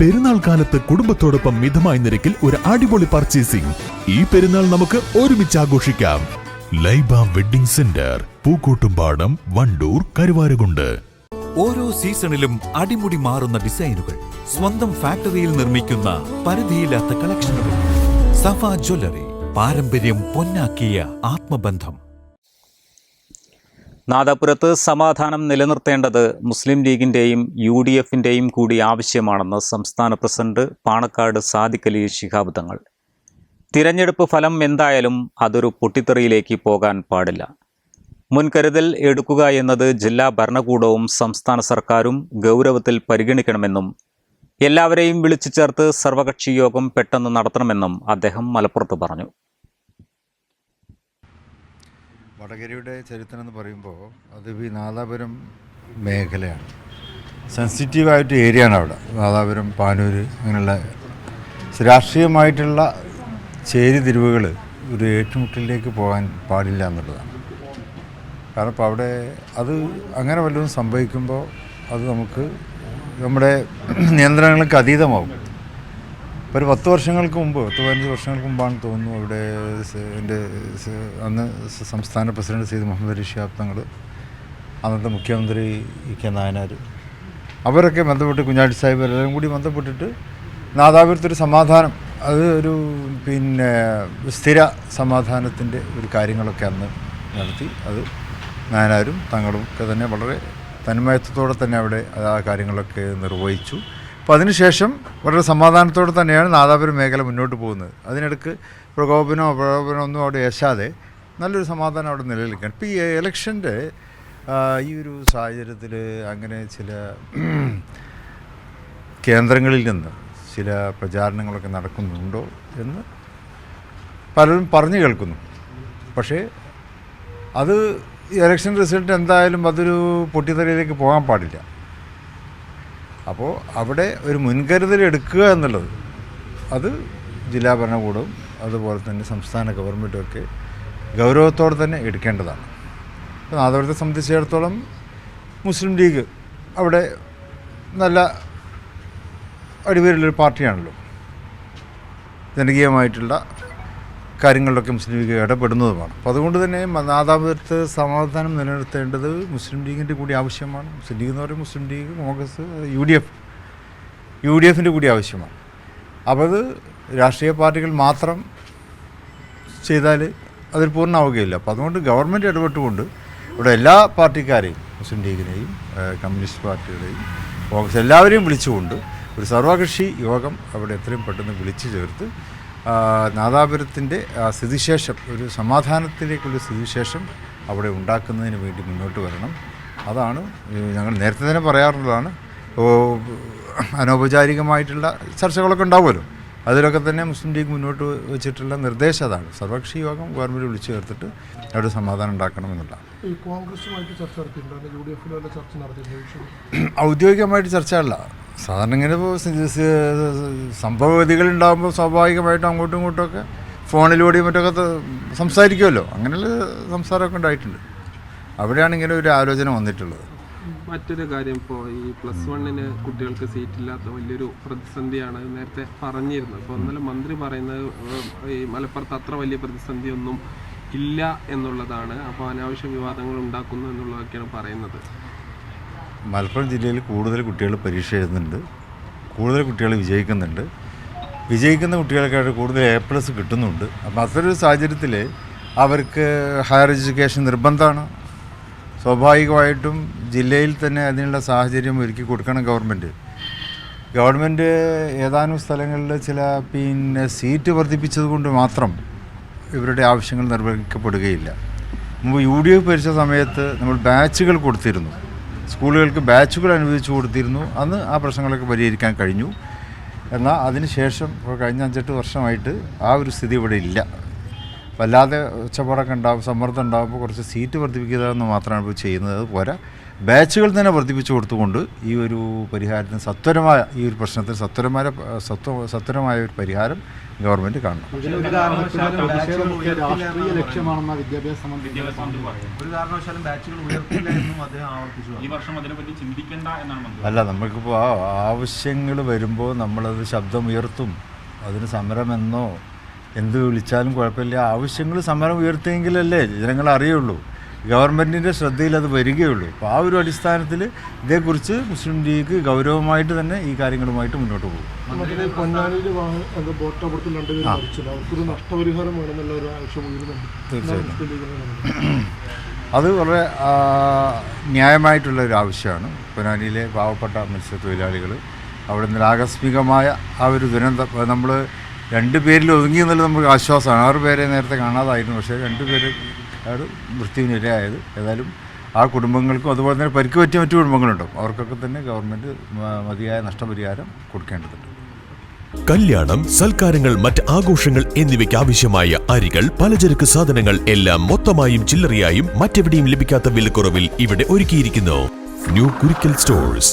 പെരുന്നാൾ കാലത്ത് കുടുംബത്തോടൊപ്പം മിതമായ നിരക്കിൽ ഒരു അടിപൊളി പർച്ചേസിംഗ് ഈ പെരുന്നാൾ നമുക്ക് ഒരുമിച്ച് ആഘോഷിക്കാം. Laiba wedding centre Pookkottumpadam Wandoor Karuvarakundu. ഓരോ സീസണിലും അടിമുടി മാറുന്ന ഡിസൈനുകൾ സ്വന്തം ഫാക്ടറിയിൽ നിർമ്മിക്കുന്ന പരിധിയില്ലാത്ത കളക്ഷനുകൾ സഫ ജ്വല്ലറി പാരമ്പര്യം പൊന്നാക്കിയ ആത്മബന്ധം. നാദാപുരത്ത് സമാധാനം നിലനിർത്തേണ്ടത് മുസ്ലിം ലീഗിന്റെയും യു ഡി എഫിന്റെയും കൂടി ആവശ്യമാണെന്ന് സംസ്ഥാന പ്രസിഡന്റ് പാണക്കാട് സാദിഖലി ശിഹാബ് തങ്ങൾ. തിരഞ്ഞെടുപ്പ് ഫലം എന്തായാലും അതൊരു പൊട്ടിത്തെറിയിലേക്ക് പോകാൻ പാടില്ല. മുൻകരുതൽ എടുക്കുക എന്നത് ജില്ലാ ഭരണകൂടവും സംസ്ഥാന സർക്കാരും ഗൗരവത്തിൽ പരിഗണിക്കണമെന്നും എല്ലാവരെയും വിളിച്ചു ചേർത്ത് സർവകക്ഷി യോഗം പെട്ടെന്ന് നടത്തണമെന്നും അദ്ദേഹം മലപ്പുറത്ത് പറഞ്ഞു. വടകരയുടെ ചരിത്രം എന്ന് പറയുമ്പോൾ അത് ഈ നാദാപുരം മേഖലയാണ്. സെൻസിറ്റീവായിട്ട് ഏരിയ ആണ് അവിടെ. നാദാപുരം പാനൂർ അങ്ങനെയുള്ള രാഷ്ട്രീയമായിട്ടുള്ള ചേരിതിരിവുകൾ ഒരു ഏറ്റുമുട്ടലിലേക്ക് പോകാൻ പാടില്ല എന്നുള്ളതാണ്. കാരണം ഇപ്പോൾ അവിടെ അത് അങ്ങനെ വല്ലതും സംഭവിക്കുമ്പോൾ അത് നമുക്ക് നമ്മുടെ നിയന്ത്രണങ്ങൾക്ക് അതീതമാവും. ഒരു പത്ത് വർഷങ്ങൾക്ക് മുമ്പ് പത്ത് പതിനഞ്ച് വർഷങ്ങൾക്ക് മുമ്പാണ് തോന്നുന്നു അവിടെ എന്റെ അന്ന് സംസ്ഥാന പ്രസിഡന്റ് സെയ്ദ് മുഹമ്മദ് അലി തങ്ങൾ അന്നത്തെ മുഖ്യമന്ത്രി കെ നായനാർ അവരൊക്കെ ബന്ധപ്പെട്ട് കുഞ്ഞാടി സാഹിബ് എല്ലാവരും കൂടി ബന്ധപ്പെട്ടിട്ട് നാദാപുരത്തൊരു സമാധാനം അത് ഒരു പിന്നെ സ്ഥിര സമാധാനത്തിന്റെ ഒരു കാര്യങ്ങളൊക്കെ അന്ന് നടത്തി അത് നായനാരും തങ്ങളും ഒക്കെ തന്നെ വളരെ തന്മയത്വത്തോടെ തന്നെ അവിടെ ആ കാര്യങ്ങളൊക്കെ നിർവഹിച്ചു. അപ്പോൾ അതിനുശേഷം വളരെ സമാധാനത്തോടെ തന്നെയാണ് നാദാപുരം മേഖല മുന്നോട്ട് പോകുന്നത്. അതിനിടക്ക് പ്രകോപനമോ പ്രകോപനമോ ഒന്നും അവിടെ ഏശാതെ നല്ലൊരു സമാധാനം അവിടെ നിലനിൽക്കാൻ ഇപ്പോൾ ഈ ഇലക്ഷന്റെ ഈ ഒരു സാഹചര്യത്തിൽ അങ്ങനെ ചില കേന്ദ്രങ്ങളിൽ നിന്ന് ചില പ്രചാരണങ്ങളൊക്കെ നടക്കുന്നുണ്ടോ എന്ന് പലരും പറഞ്ഞു കേൾക്കുന്നു. പക്ഷേ അത് ഇലക്ഷൻ റിസൾട്ട് എന്തായാലും അതൊരു പൊട്ടിത്തെറിയിലേക്ക് പോകാൻ പാടില്ല. അപ്പോൾ അവിടെ ഒരു മുൻകരുതൽ എടുക്കുക എന്നുള്ളത്. അത് ജില്ലാ ഭരണകൂടവും അതുപോലെ തന്നെ സംസ്ഥാന ഗവൺമെന്റും ഒക്കെ ഗൗരവത്തോടെ തന്നെ എടുക്കേണ്ടതാണ്. നാദാപുരത്തെ സംബന്ധിച്ചിടത്തോളം മുസ്ലിം ലീഗ് അവിടെ നല്ല അടിപൊളിയുള്ളൊരു പാർട്ടിയാണല്ലോ. ജനകീയമായിട്ടുള്ള കാര്യങ്ങളിലൊക്കെ മുസ്ലിം ലീഗ് ഇടപെടുന്നതുമാണ്. അപ്പോൾ അതുകൊണ്ട് തന്നെ നാദാപുരത്ത് സമാധാനം നിലനിർത്തേണ്ടത് മുസ്ലിം ലീഗിന്റെ കൂടി ആവശ്യമാണ്. മുസ്ലിം ലീഗ് എന്ന് പറയുമ്പോൾ Muslim League Congress U D F U D എഫിന്റെ കൂടി ആവശ്യമാണ്. അപ്പോൾ അത് രാഷ്ട്രീയ പാർട്ടികൾ മാത്രം ചെയ്താൽ അതിൽ പൂർണമാവുകയില്ല അപ്പോൾ അതുകൊണ്ട് ഗവൺമെന്റ് ഇടപെട്ടുകൊണ്ട് ഇവിടെ എല്ലാ പാർട്ടിക്കാരെയും മുസ്ലിം ലീഗിനെയും കമ്മ്യൂണിസ്റ്റ് പാർട്ടിയുടെയും കോൺഗ്രസ് എല്ലാവരെയും വിളിച്ചുകൊണ്ട് ഒരു സർവകക്ഷി യോഗം അവിടെ എത്രയും പെട്ടെന്ന് വിളിച്ചു ചേർത്ത് നാദാപുരത്തിന്റെ സ്ഥിതിശേഷം ഒരു സമാധാനത്തിലേക്കുള്ള സ്ഥിതിശേഷം അവിടെ ഉണ്ടാക്കുന്നതിന് വേണ്ടി മുന്നോട്ട് വരണം. അതാണ് ഞങ്ങൾ നേരത്തെ തന്നെ പറയാറുള്ളതാണ്. അനൗപചാരികമായിട്ടുള്ള ചർച്ചകളൊക്കെ ഉണ്ടാവുമല്ലോ. അതിലൊക്കെ തന്നെ മുസ്ലിം ലീഗ് മുന്നോട്ട് വെച്ചിട്ടുള്ള നിർദ്ദേശം അതാണ്. സർവകക്ഷി യോഗം ഗവൺമെന്റ് വിളിച്ചു ചേർത്തിട്ട് അവിടെ സമാധാനം ഉണ്ടാക്കണമെന്നുള്ളതാണ് ഈ കോൺഗ്രസുമായിട്ട് ചർച്ച നടത്തിയിട്ടുണ്ടോ? അല്ലെങ്കിൽ യു ഡി എഫിൽ ചർച്ച നടത്തിയിട്ടുണ്ടോ ഔദ്യോഗികമായിട്ട് ചർച്ചയല്ല. സാധാരണ ഇങ്ങനെ ഇപ്പോൾ സംഭവഗതികൾ ഉണ്ടാകുമ്പോൾ സ്വാഭാവികമായിട്ടും അങ്ങോട്ടും ഇങ്ങോട്ടുമൊക്കെ ഫോണിലൂടെയും മറ്റൊക്കെ സംസാരിക്കുമല്ലോ. അങ്ങനെയുള്ള സംസാരമൊക്കെ ഉണ്ടായിട്ടുണ്ട്. അവിടെയാണ് ഇങ്ങനെ ഒരു ആലോചന വന്നിട്ടുള്ളത്. മറ്റൊരു കാര്യം ഇപ്പോൾ ഈ പ്ലസ് വണ്ണിന് കുട്ടികൾക്ക് സീറ്റ് ഇല്ലാത്ത വലിയൊരു പ്രതിസന്ധിയാണ് നേരത്തെ പറഞ്ഞിരുന്നത്. അപ്പോൾ ഇന്നലെ മന്ത്രി പറയുന്നത് ഈ മലപ്പുറത്ത് അത്ര വലിയ പ്രതിസന്ധിയൊന്നും ഇല്ല എന്നുള്ളതാണ്. അപ്പോൾ അനാവശ്യ വിവാദങ്ങൾ ഉണ്ടാക്കുന്നു എന്നുള്ളതൊക്കെയാണ് പറയുന്നത്. മലപ്പുറം ജില്ലയിൽ കൂടുതൽ കുട്ടികൾ പരീക്ഷ എഴുതുന്നുണ്ട്. കൂടുതൽ കുട്ടികൾ വിജയിക്കുന്നുണ്ട്. വിജയിക്കുന്ന കുട്ടികൾക്കായിട്ട് കൂടുതൽ എ പ്ലസ് കിട്ടുന്നുണ്ട്. അപ്പോൾ അത്തരൊരു സാഹചര്യത്തിൽ അവർക്ക് ഹയർ എഡ്യൂക്കേഷൻ നിർബന്ധമാണ്? സ്വാഭാവികമായിട്ടും ജില്ലയിൽ തന്നെ അതിനുള്ള സാഹചര്യം ഒരുക്കി കൊടുക്കണം ഗവൺമെന്റ്. ഗവൺമെന്റ് ഏതാനും സ്ഥലങ്ങളിൽ ചില പിന്നെ സീറ്റ് വർദ്ധിപ്പിച്ചതുകൊണ്ട് മാത്രം ഇവരുടെ ആവശ്യങ്ങൾ നിർവഹിക്കപ്പെടുകയില്ല. മുമ്പ് യു ഡി എഫ് ഭരിച്ച സമയത്ത് നമ്മൾ ബാച്ചുകൾ കൊടുത്തിരുന്നു. സ്കൂളുകൾക്ക് ബാച്ചുകൾ അനുവദിച്ചു കൊടുത്തിരുന്നു. അന്ന് ആ പ്രശ്നങ്ങളൊക്കെ പരിഹരിക്കാൻ കഴിഞ്ഞു. എന്നാൽ അതിനുശേഷം ഇപ്പോൾ കഴിഞ്ഞ അഞ്ചെട്ട് വർഷമായിട്ട് ആ ഒരു സ്ഥിതി ഇവിടെ ഇല്ല. വല്ലാതെ ഒച്ചപ്പാടൊക്കെ ഉണ്ടാകും സമ്മർദ്ദം ഉണ്ടാകുമ്പോൾ കുറച്ച് സീറ്റ് വർദ്ധിപ്പിക്കുക എന്ന് മാത്രമാണ് ഇപ്പോൾ ചെയ്യുന്നത്. അത് പോരാ. ബാച്ചുകൾ തന്നെ വർദ്ധിപ്പിച്ചു കൊടുത്തുകൊണ്ട് ഈ ഒരു പരിഹാരത്തിന് സത്വരമായ ഈ ഒരു പ്രശ്നത്തിന് സത്വരമായ സത്വ സത്വരമായ ഒരു പരിഹാരം ഗവൺമെന്റ് കാണണം. അല്ല നമുക്കിപ്പോൾ ആ ആവശ്യങ്ങൾ വരുമ്പോൾ നമ്മളത് ശബ്ദം ഉയർത്തും അതിന് സമരമെന്നോ എന്ത് വിളിച്ചാലും കുഴപ്പമില്ല. ആവശ്യങ്ങൾ സമരം ഉയർത്തിയെങ്കിലല്ലേ ജനങ്ങൾ അറിയുള്ളൂ. ഗവൺമെന്റിന്റെ ശ്രദ്ധയിൽ അത് വരികയുള്ളൂ. അപ്പോൾ ആ ഒരു അടിസ്ഥാനത്തിൽ ഇതേക്കുറിച്ച് മുസ്ലിം ലീഗ് ഗൗരവമായിട്ട് തന്നെ ഈ കാര്യങ്ങളുമായിട്ട് മുന്നോട്ട് പോകും. തീർച്ചയായിട്ടും. അത് വളരെ ന്യായമായിട്ടുള്ള ഒരു ആവശ്യമാണ്. പൊന്നാനിയിലെ പാവപ്പെട്ട മത്സ്യത്തൊഴിലാളികൾ അവിടെ നിന്ന് ആകസ്മികമായ ആ ഒരു ദുരന്തം നമ്മൾ രണ്ട് പേരിൽ ഒതുങ്ങി എന്നുള്ളത് നമുക്ക് ആശ്വാസമാണ്. ആറ് പേരെ നേരത്തെ കാണാതായിരുന്നു പക്ഷേ രണ്ട് പേര് ആണ് മൃത്യുവിനിരയായത് ഏതായാലും ആ കുടുംബങ്ങൾക്കും അതുപോലെ തന്നെ പരിക്ക് പറ്റിയ മറ്റു കുടുംബങ്ങളുണ്ടാവും അവർക്കൊക്കെ തന്നെ ഗവൺമെന്റ് മതിയായ നഷ്ടപരിഹാരം കൊടുക്കേണ്ടതുണ്ട്. കല്യാണം സൽക്കാരങ്ങൾ മറ്റ് ആഘോഷങ്ങൾ എന്നിവയ്ക്ക് ആവശ്യമായ അരികൾ പലചരക്ക് സാധനങ്ങൾ എല്ലാം മൊത്തമായും ചില്ലറയായും മറ്റെവിടെയും ലഭിക്കാത്ത വിലക്കുറവിൽ ഇവിടെ ഒരുക്കിയിരിക്കുന്നു. New Kurikkal stores.